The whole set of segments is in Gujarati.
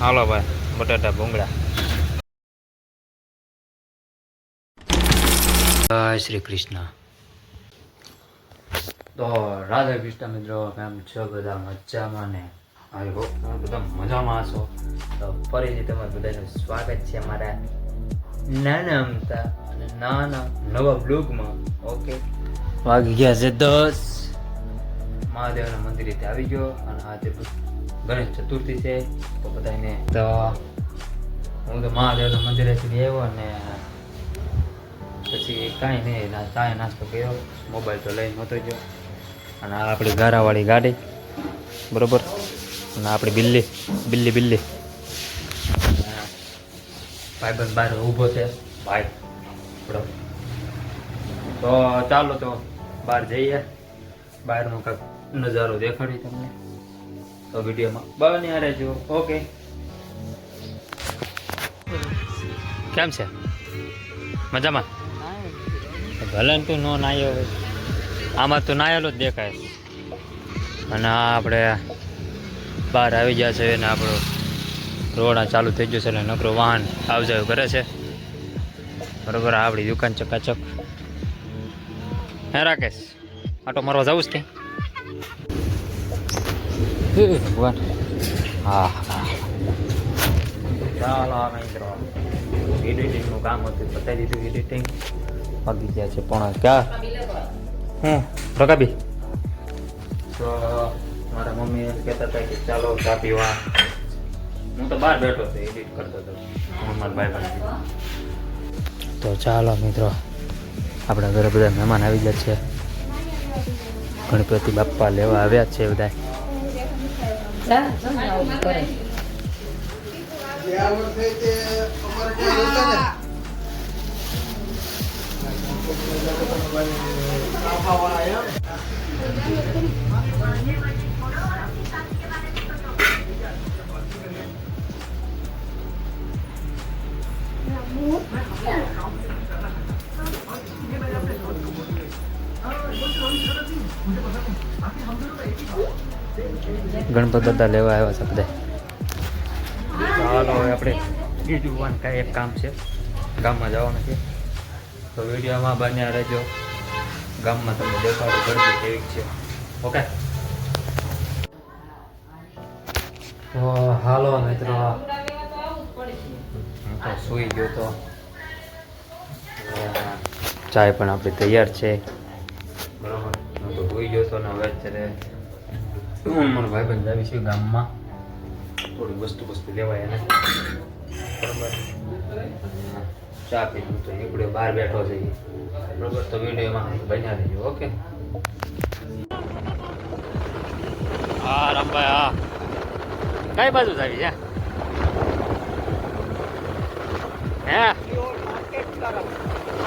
હાલો ભાઈ, બટાટા ભૂંગળા. શ્રી કૃષ્ણ. તો રાધા કૃષ્ણ મિત્રો, કેમ છો? બધા મજામાં ને? આઈ હોપ તમે બધા મજામાં હશો. તો ફરીથી તમારું બધાનું સ્વાગત છે અમારા નાના અમતા અને નાના નવા બ્લોગમાં ઓકે વાગી ગયા છે દસ. મહાદેવના મંદિરે આવી ગયો અને આજે ગણેશ ચતુર્થી છે, તો બધાને તો હું તો મહાદેવના મંદિરેથી આવ્યો અને પછી કાંઈ નહીં ચાય નાસ્તો કર્યો. મોબાઈલ તો લઈને નહોતો ગયો. અને આ આપણી ગારાવાળી ગાડી. બરોબર? અને આપણી બિલ્લી બિલ્લી બિલ્લી. ભાઈબંધ બહાર ઊભો છે. ભાઈ બરોબર તો ચાલો તો બહાર જઈએ. બહારનું કાંઈક નજારો દેખાડી તમને તો વિડીયોમાં. બન્યા રહેજો ઓકે કેમ છે? મજામાં? ભલે તું નો નાયો આમાં તો નાયેલો જ દેખાય. અને આપણે બહાર આવી ગયા છે અને આપણો રોડ ચાલુ થઈ ગયો છે અને નકરો વાહન આવજાવ કરે છે. બરોબર આપણી દુકાન ચકાચક. હે, રાકેશ, આટો મારવા જવું જ ક્યાં ભગવાન હા હા મિત્રો એડિટિંગનું કામ હતું બતાવી દીધું એડિટિંગ વાગી ગયા છે પણ ક્યાં હું રકાબી તો મારા મમ્મી એમ કહેતા હતા ચાલો ચા હું તો બહાર તો ચાલો મિત્રો, આપણા ઘરે બધા મહેમાન આવી ગયા છે. ગણપતિ બાપ્પા લેવા આવ્યા છે બધા જા સમજાવું કરે Thank you. ગણપત બધા લેવા આવ્યા છે બધા. ચાલો, હવે આપણે બીજું કાંઈ એક કામ છે. ગામમાં જવાનું છે. તો વિડીયોમાં બન્યા રહેજો. ગામમાં તમને દેખાડો ગણપત કેવી છે. ઓકે? હાલો મિત્રો. હું સૂઈ ગયો તો. ચાય પણ આપણી તૈયાર છે. બરાબર. હું તો સૂઈ ગયો તો ને હવે અત્યારે હું મારો ભાઈબંધ આવી છે ગામમાં? થોડી વસ્તુ વસ્તુ લેવાય એને. બરાબર? ચા પી હું તો એકડે બહાર બેઠો છે. બરાબર તો વિડીયોમાં બન્યા લેજો ઓકે? હા રામભાઈ હા. કઈ બાજુ જાવી છે? હે?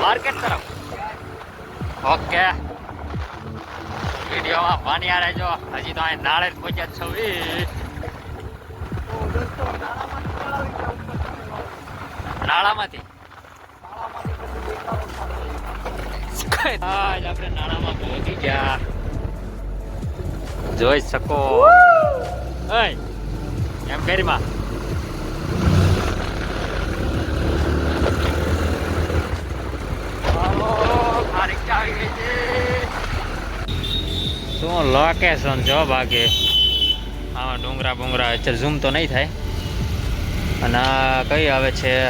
માર્કેટ તરફ. ઓકે. વિડીયોમાં બન્યા રહેજો હજી તો અહીં નાળે જ પહોંચ્યા છો. નાળામાંથી. આપણે નાળામાં પહોંચી ગયા. જોઈ શકો. એમ કરીમાં શું લોકેશન જો બાકી? આમાં ડુંગરા બુંગરા અત્યારે ઝૂમ તો નહીં થાય. અને કઈ આવે છે?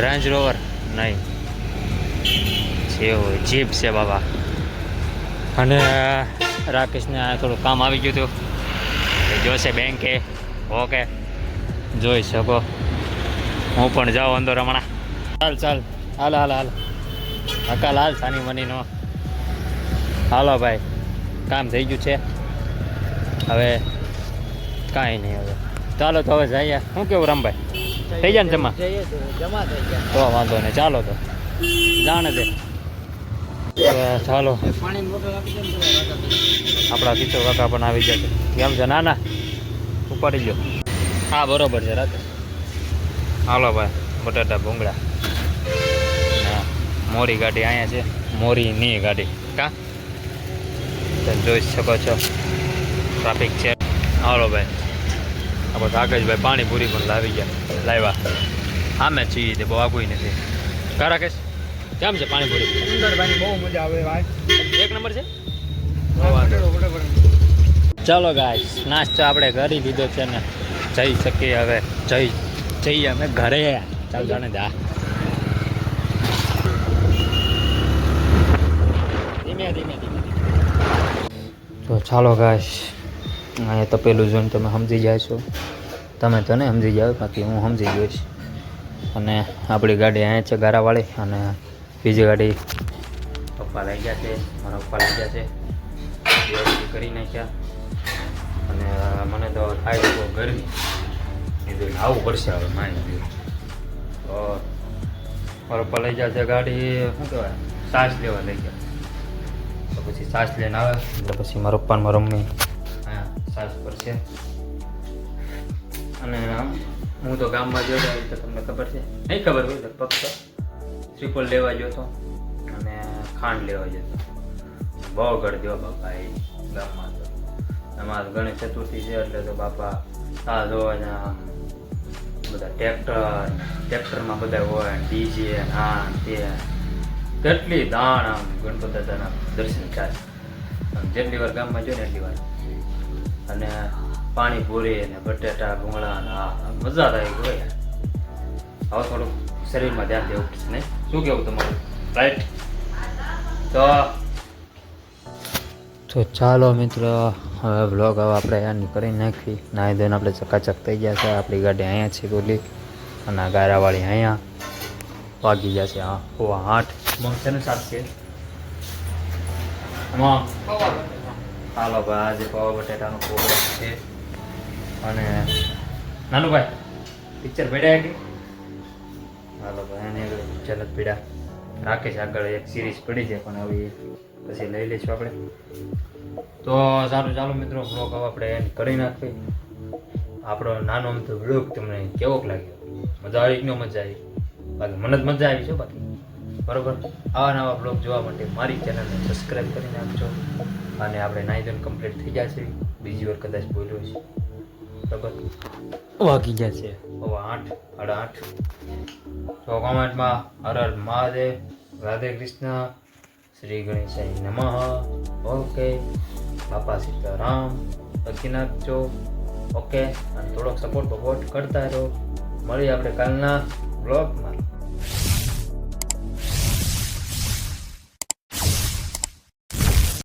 રેન્જ રોવર નહીં. છે જીપ છે બાબા. અને રાકેશને થોડું કામ આવી ગયું હતું. જોશે બેંકે ઓકે. જોઈ શકો. હું પણ જાઉં અંદર હમણાં. ચાલ ચાલ. હાલ હાલ હાલ. હકાલ હાલ સાની મનીનો. હાલો ભાઈ, કામ થઈ ગયું છે. હવે કાંઈ નહીં હવે. ચાલો તો હવે જઈએ. શું કેવું રામભાઈ? થઈ જાય ને જમા? તો વાંધો નહીં, ચાલો તો. જાણે દે ચાલો. આપણા કિશોર કાકા પણ આવી જશે કેમ છે? ના ના. ઉપાડી ગયો હા, બરોબર છે, રાતે. હાલો ભાઈ, બટાટા ભૂંગળા. મોરી ગાડી અહીંયા છે. મોરીની ગાડી. કા? તમે જોઈ શકો છો. ટ્રાફિક છે. હાલો ભાઈ. આપણે રાકેશભાઈ પાણીપુરી પણ લાવી ગયા. લાવ્યા. આમે છીએ તે બહુ આગું નથી. કા રાકેશ? કેમ છે પાણીપુરી? સુંદર ભાઈ બહુ મજા આવે ભાઈ. એક નંબર છે? ચાલો ગાય નાસ્તો આપણે કરી લીધો છે ને જઈ શકીએ હવે. જઈ જઈએ અમે ઘરે. ચાલ જાણે જા. તો ચાલો ગાઈસ, અહીંયા તપેલું જોઈને તમે સમજી જાય છો. તમે તો નહીં સમજી જાઓ, બાકી હું સમજી ગયો અને આપણી ગાડી અહીંયા છે ગારાવાળી અને બીજી ગાડી પપ્પા લઈ ગયા છે, મારા પપ્પા લઈ ગયા છે. કરી નાખ્યા. અને મને તો થાય બહુ ગરમી. કીધું આવવું પડશે હવે માની ગયું તો મારા પપ્પા લઈ ગયા છે ગાડી, શું કહેવાય, સાસ લેવા લઈ ગયા. તો પછી સાસ લઈને આવે એટલે પછી મારા પપ્પા મારા મમ્મી હા સાસ પર છે. અને હું તો ગામમાં ગયો તો તમને ખબર છે. નહીં ખબર હોય, લગભગ તો. શ્રીફળ લેવા ગયો હતો અને ખાંડ લેવા ગયો હતો. બહુ ગળદ્યો બાપા એ ગામમાં તો. એમાં ગણેશ ચતુર્થી છે એટલે તો બાપા સાધો અને બધા ટ્રેક્ટર, ટ્રેક્ટરમાં બધા હોય, ડીજે આ તે. કેટલી દાણ આમ ગણપત દાદાના દર્શન થાય. જેટલી વાર ગામમાં જો ને એટલી વાર. અને પાણીપુરી અને બટેટા, ભૂંગળા અને મજા થાય ગઈ હવે થોડુંક શરીરમાં ધ્યાન દેવું પડશે નહીં. શું કેવું તમારું? રાઈટ તો તો ચાલો મિત્રો, હવે બ્લોગ હવે આપણે અહીંયા કરી નાખી નાહી ધોઈને આપણે ચકાચક થઈ ગયા છે. આપણી ગાડી અહીંયા છે બોલી અને ગારાવાળી અહીંયા વાગી ગયા છે. હા આઠ. મગ છે ને સાત છે એમાં હાલો ભાઈ આજે પવા બટેટાનો પ્રોગ્રામ છે અને નાનું ભાઈ પિક્ચર પડ્યા કે હાલો ભાઈ એને પિક્ચર જ ભેડ્યા રાખે આગળ એક સિરીઝ પડી છે પણ હવે પછી લઈ લઈશું આપણે તો સારું ચાલો મિત્રો બ્લોગ હવે આપણે કરી નાખીએ આપણો નાનો અમથો બ્લોગ તમને કેવોક લાગ્યો મજા આવી કે ન મજા આવી બાકી મને જ મજા આવી છે બાકી બરોબર? આવા નવા બ્લોગ જોવા માટે મારી ચેનલને સબસ્ક્રાઈબ કરી નાખજો. અને આપણે નાઈ ધોઈને કમ્પ્લીટ થઈ જશે બીજી વાર કદાચ બોલ્યો છે બરાબર? વાગી જશે હવે આઠ સાડા આઠ. તો કોમેન્ટમાં હર હર મહાદેવ રાધે કૃષ્ણ શ્રી ગણેશાય નમઃ. ઓકે. બાપા સીતારામ. લખી નાખજો. ઓકે. અને થોડોક સપોર્ટ બપોર્ટ કરતા રહો. મળીએ આપણે કાલના બ્લોગમાં.